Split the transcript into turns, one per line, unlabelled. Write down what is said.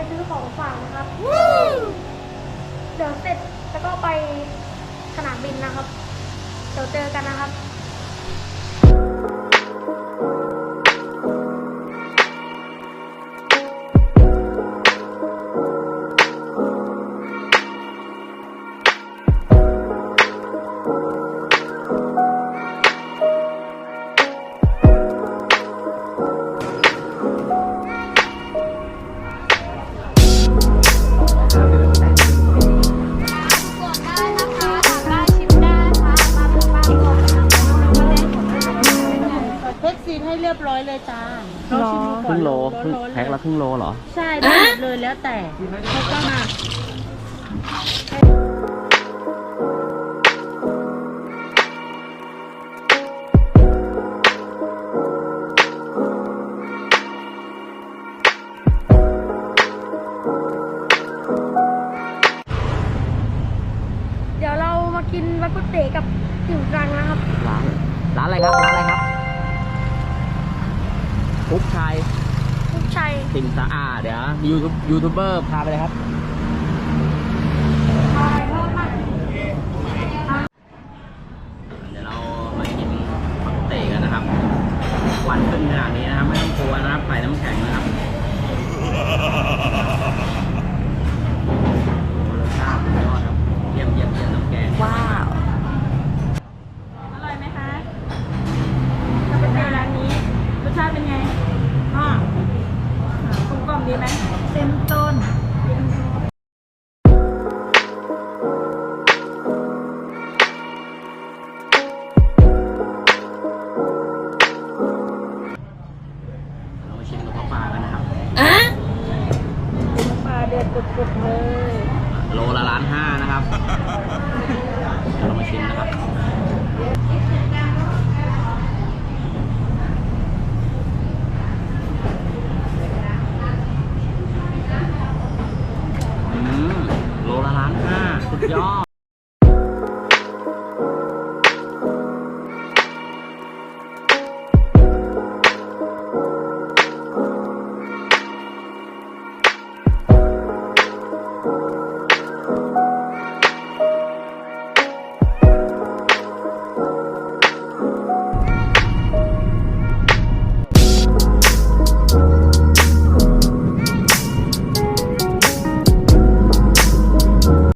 ไปซื้อของฝากนะครับ เดี๋ยวเสร็จแล้วก็ไปสนามบินนะครับ เดี๋ยวเจอกันนะครับ
เรียบร้อยเลยจ้า
หรอ
ชิมดู
ค
ก่อน
รึ่งโล
ร้อน
ครึ่ง
ร้อน
แพ็คละครึ่งโลเหรอ
ใช่ได้หมดเลยแล้วแต่เขาก็มา
เดี๋ยวเรามากินบักกุเตกับติ่มจังนะครับ
ร้าน ร้านอะไรครับ ร้านอะไรครับ คุกชัย
ทุกชัย
ติ่มสะอาดเดี๋ยวยูทูบยูทูบเบอร์พาไปเลยครับเดี๋ยวเรามากินปักเตะกันนะครับวันขึ้นขนาดนี้นะครับ ไม่ต้องกลัวนะครับใส่น้ำแข็งนะครับรสชาติสุดยอดครับเยี่ยมเยี่ยมเยี่ยมน้ำแกง
ว้าว
อร่อยไหมคะถ้าเป็นร้านนี้ รสชาติเป็นไงอ่ากลมกล่อมดีไหม เต็มต้น
เรามาชิมกับข้าวปลากันนะครับ
ปลาเดือดกุดๆเลย
โลละล้านห้านะครับเดี๋ยวเรามาชิมนะครับ ล้านห้าสุดยอด